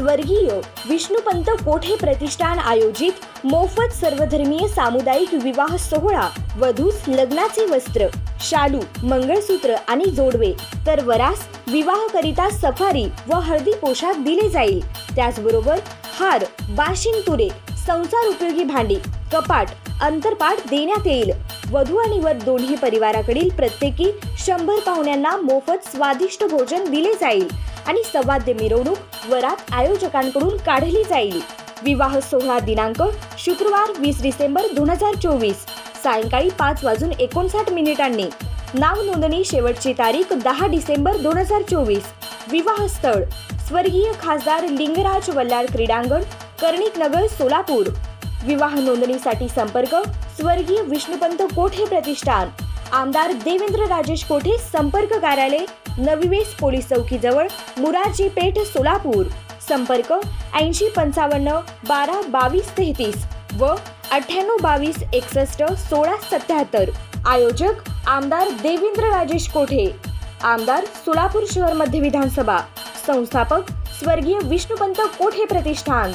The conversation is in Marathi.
स्वर्गीय विष्णुपंत कोठे प्रतिष्ठान आयोजित? मोफत सर्वधर्मीय सामुदायिक विवाह सोहळा वधूस लग्नाचे वस्त्र शालू मंगळसूत्र आणि जोडवे. तर वरास विवाहकरिता सफारी व हळदी पोशाख दिले जाईल. त्याचबरोबर हार बाशिंग तुरे संसार उपयोगी भांडी कपाट अंतरपाट देण्यात येईल. वधू आणि वर दोन्ही परिवाराकडील प्रत्येकी शंभर पाहुण्यांना मोफत स्वादिष्ट भोजन दिले जाईल आणि सवाद्य मिरवणूक वरात आयोजकांकडून काढली जाईल. विवाह सोहळा दिनांक शुक्रवार वीस डिसेंबर दोन हजार चोवीस सायंकाळी पाच वाजून एकोणसाठ मिनिटांनी. नाव नोंदणी शेवटची तारीख दहा डिसेंबर दोन हजार चोवीस. विवाह स्थळ स्वर्गीय खासदार लिंगराज वल्लाळ क्रीडांगण कर्णिक नगर सोलापूर. विवाह नोंदणीसाठी संपर्क स्वर्गीय विष्णुपंत कोठे प्रतिष्ठान? आमदार देवेंद्र राजेश कोठे संपर्क कार्यालय? नविवेस पोलीस चौकीजवळ मुरारजी पेठ सोलापूर. संपर्क ऐंशी पंचावन्न बारा बावीस तेहतीस व अठ्ठ्याण्णव बावीस एकसष्ट सोळा सत्याहत्तर. आयोजक आमदार देवेंद्र राजेश कोठे? आमदार सोलापूर शहर मध्य विधानसभा. संस्थापक स्वर्गीय विष्णुपंत कोठे प्रतिष्ठान?